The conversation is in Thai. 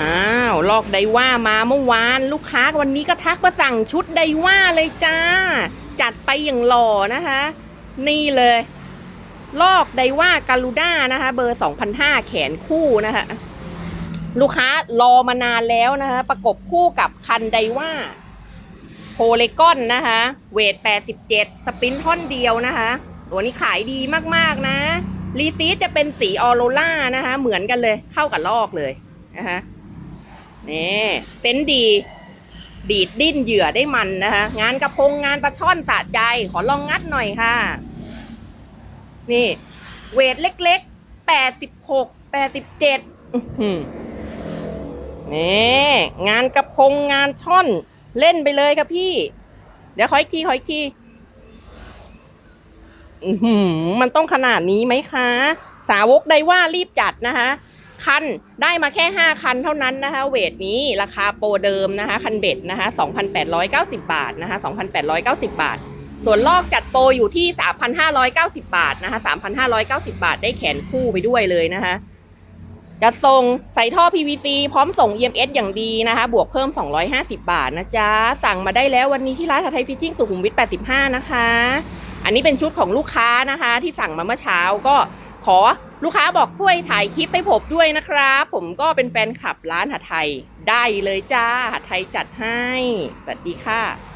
อ้าวลอกไดว่ามาเมื่อวาน ลูกค้าวันนี้ก็ทักมาสั่งชุดไดว่าเลยจ้า จัดไปอย่างหล่อนะคะ นี่เลย ลอกไดว่าการูด้านะคะ เบอร์ 2,005 แขนคู่นะคะ ลูกค้ารอมานานแล้วนะคะ ประกบคู่กับคันไดว่าโพเลกอนนะคะ เวท 87 สปรินท่อนเดียวนะคะตัวนี้ขายดีมากๆนะรีซีจะเป็นสีออโรล่านะคะ เหมือนกันเลยเข้ากับลอกเลยนะคะ นี่เซนดี ดีดดิ้นเหยื่อได้มันนะคะ งานกระพงงานปลาช่อนสะใจ ขอลองงัดหน่อยค่ะ นี่ เวทเล็กๆแปดสิบหกแปดสิบเจ็ดนี่งานกระพงงานช่อนเล่นไปเลยครับพี่ เดี๋ยวขออีกทีขออีกทีมันต้องขนาดนี้ไหมคะ สาวกได้ว่ารีบจัดนะคะ คัน ได้มาแค่ 5 คันเท่านั้นนะคะ เวทนี้ราคาโปรเดิมนะคะ คันเบ็ดนะคะ 2,890 บาทนะคะ 2,890 บาท ส่วนลอกจัดโปรอยู่ที่ 3,590 บาทนะคะ 3,590 บาท ได้แขนคู่ไปด้วยเลยนะคะจะส่งใส่ท่อ PVC พร้อมส่ง EMS อย่างดีนะคะ บวกเพิ่ม 250 บาทนะจ๊ะ สั่งมาได้แล้ววันนี้ที่ร้านไทยฟิตติ้งสุขุมวิท 85 นะคะ อันนี้เป็นชุดของลูกค้านะคะ ที่สั่งมาเมื่อเช้าก็ขอ ลูกค้าบอกช่วยถ่ายคลิปให้ผมด้วยนะครับ ผมก็เป็นแฟนคลับร้านหัดไทยได้เลยจ้าหัดไทยจัดให้ สวัสดีค่ะ